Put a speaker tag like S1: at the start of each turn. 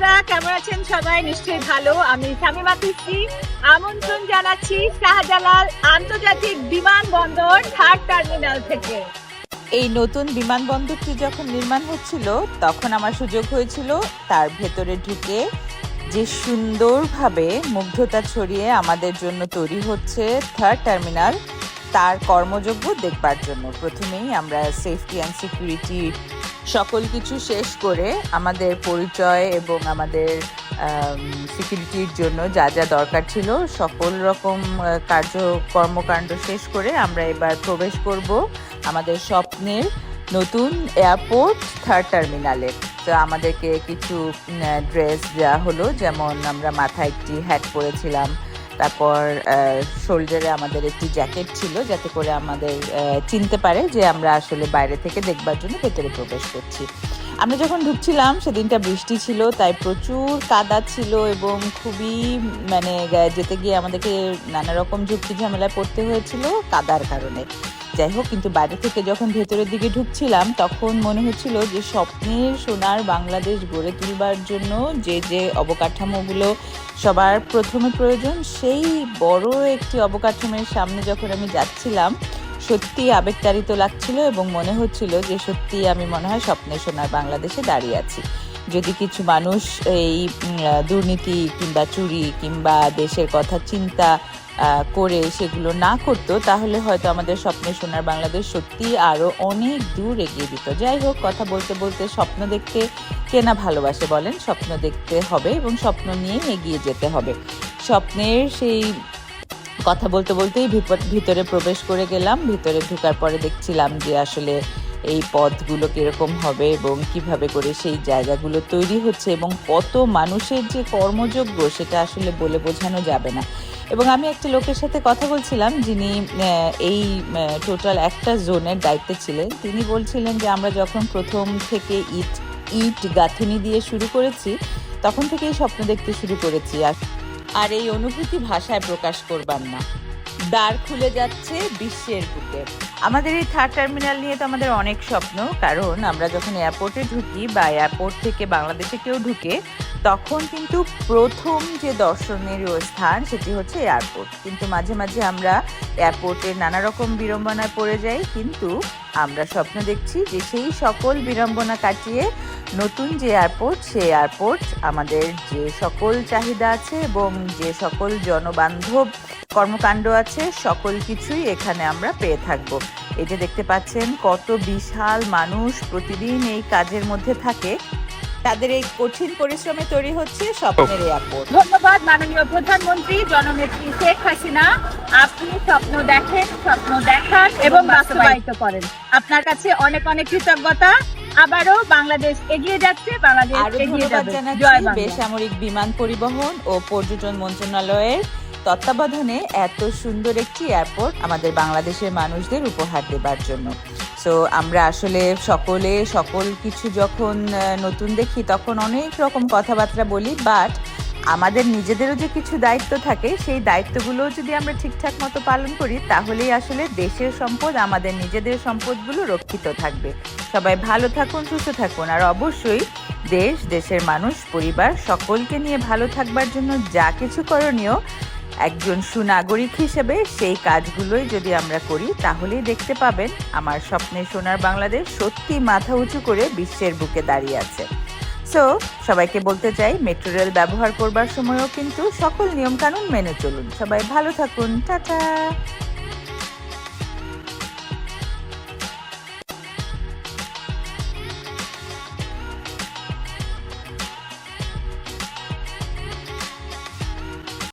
S1: বন্ধুরা, কেমন আছেন সবাই? নিশ্চয়ই ভালো। আমি শামিমা কৃষ্টি আমন্ত্রণ জানাচ্ছি শাহজালাল আন্তর্জাতিক বিমানবন্দর থার্ড টার্মিনাল থেকে।
S2: এই নতুন বিমানবন্দরটি যখন নির্মাণ হচ্ছিল, তখন আমার সুযোগ হয়েছিল তার ভেতরে ঢুকে যে সুন্দরভাবে মুগ্ধতা ছড়িয়ে আমাদের জন্য তৈরি হচ্ছে থার্ড টার্মিনাল, তার কর্মযোগ্য দেখবার জন্য। প্রথমেই আমরা সেফটি অ্যান্ড সিকিউরিটি সকল কিছু শেষ করে আমাদের পরিচয় এবং আমাদের সিকিউরিটির জন্য যা যা দরকার ছিল, সকল রকম কার্য, কর্মকাণ্ড শেষ করে আমরা এবার প্রবেশ করব আমাদের স্বপ্নের নতুন এয়ারপোর্ট থার্ড টার্মিনালে তো আমাদেরকে কিছু ড্রেস দেওয়া হলো, যেমন আমরা মাথায় একটি হ্যাট পরেছিলাম। তারপর শোল্ডারে আমাদের একটি জ্যাকেট ছিল যাতে করে আমাদের চিনতে পারে যে আমরা আসলে বাইরে থেকে দেখবার জন্য ভেতরে প্রবেশ করছি। আমরা যখন ঢুকছিলাম, সেদিনটা বৃষ্টি ছিল, তাই প্রচুর কাদা ছিল এবং খুবই মানে যেতে গিয়ে আমাদেরকে নানা রকম ঝুঁকি ঝামেলায় পড়তে হয়েছিল কাদার কারণে। যাই হোক, কিন্তু বাইরে থেকে যখন ভেতরের দিকে ঢুকছিলাম, তখন মনে হচ্ছিল যে স্বপ্নের সোনার বাংলাদেশ গড়ে তুলবার জন্য যে যে অবকাঠামোগুলো সবার প্রথমে প্রয়োজন, সেই বড় একটি অবকাঠামোর সামনে যখন আমি যাচ্ছিলাম, সত্যি আবেগতাড়িত লাগছিল এবং মনে হচ্ছিল যে সত্যি আমি মনে হয় স্বপ্নের সোনার বাংলাদেশে দাঁড়িয়ে আছি। যদি কিছু মানুষ এই দুর্নীতি কিংবা চুরি কিংবা দেশের কথা চিন্তা করে সেগুলো না করতো, তাহলে হয়তো আমাদের স্বপ্নে সোনার বাংলাদেশ সত্যি আরও অনেক দূর এগিয়ে দিত। যাই হোক, কথা বলতে বলতে স্বপ্ন দেখতে কেনা ভালোবাসে বলেন? স্বপ্ন দেখতে হবে এবং স্বপ্ন নিয়ে এগিয়ে যেতে হবে। স্বপ্নের সেই কথা বলতে বলতেই ভিতরে প্রবেশ করে গেলাম, ভিতরে ঢুকার পরে দেখছিলাম যে আসলে এই পথগুলো কীরকম হবে এবং কীভাবে করে সেই জায়গাগুলো তৈরি হচ্ছে এবং কত মানুষের যে কর্মযোগ্য সেটা আসলে বলে বোঝানো যাবে না। এবং আমি একটা লোকের সাথে কথা বলছিলাম যিনি এই টোটাল একটা জোনের দায়িত্বে ছিলেন। তিনি বলছিলেন যে আমরা যখন প্রথম থেকে ইট ইট গাঁথুনি দিয়ে শুরু করেছি, তখন থেকেই স্বপ্ন দেখতে শুরু করেছি। আর আর এই অনুভূতি ভাষায় প্রকাশ করবার না। দ্বার খুলে যাচ্ছে বিশ্বের বুকে। আমাদের এই থার্ড টার্মিনাল নিয়ে তো আমাদের অনেক স্বপ্ন, কারণ আমরা যখন এয়ারপোর্টে ঢুকি বা এয়ারপোর্ট থেকে বাংলাদেশে কেউ ঢুকে, তখন কিন্তু প্রথম যে দর্শনীয় স্থান সেটি হচ্ছে এয়ারপোর্ট কিন্তু মাঝে মাঝে আমরা এয়ারপোর্টের নানা রকম বিড়ম্বনায় পড়ে যাই, কিন্তু আমরা স্বপ্ন দেখছি যে সেই সকল বিড়ম্বনা কাটিয়ে নতুন যে এয়ারপোর্ট সেই এয়ারপোর্ট আমাদের যে সকল চাহিদা আছে এবং যে সকল জনবান্ধব কর্মকাণ্ড আছে সকল কিছুই এখানে আমরা পেয়ে থাকব। এই যে দেখতে পাচ্ছেন কত বিশাল মানুষ প্রতিদিন এই কাজের মধ্যে থাকে। তাদের এই কঠিন পরিশ্রমে তৈরি হচ্ছে স্বপ্নের এয়ারপোর্ট
S1: ধন্যবাদ মাননীয় প্রধানমন্ত্রী জননেত্রী শেখ হাসিনা। আপনি স্বপ্ন দেখেন স্বপ্ন দেখান এবং বাস্তবায়িত করেন। আপনার কাছে অনেক অনেক কৃতজ্ঞতা। আবারও বাংলাদেশ এগিয়ে যাচ্ছে বাংলাদেশ এগিয়ে যাবে।
S2: বেসামরিক বিমান পরিবহন ও পর্যটন মন্ত্রণালয়ের তত্ত্বাবধানে এত সুন্দর একটি এয়ারপোর্ট আমাদের বাংলাদেশের মানুষদের উপহার দেবার জন্য। সো আমরা আসলে সকলে, সকল কিছু যখন নতুন দেখি তখন অনেক রকম কথাবার্তা বলি বাট আমাদের নিজেদেরও যে কিছু দায়িত্ব থাকে, সেই দায়িত্বগুলো যদি আমরা ঠিকঠাক মতো পালন করি, তাহলেই আসলে দেশের সম্পদ আমাদের নিজেদের সম্পদগুলো রক্ষিত থাকবে। সবাই ভালো থাকুন, সুস্থ থাকুন, আর অবশ্যই দেশ, দেশের মানুষ, পরিবার, সকলকে নিয়ে ভালো থাকবার জন্য যা কিছু করণীয় একজন সুনাগরিক হিসেবে সেই কাজগুলোই যদি আমরা করি, তাহলেই দেখতে পাবেন আমার স্বপ্নে সোনার বাংলাদেশ সত্যি মাথা উঁচু করে বিশ্বের বুকে দাঁড়িয়ে আছে। সো সবাইকে বলতে চাই, মেট্রো রেল ব্যবহার করবার সময়ও কিন্তু সকল নিয়মকানুন মেনে চলুন। সবাই ভালো থাকুন। টাটা!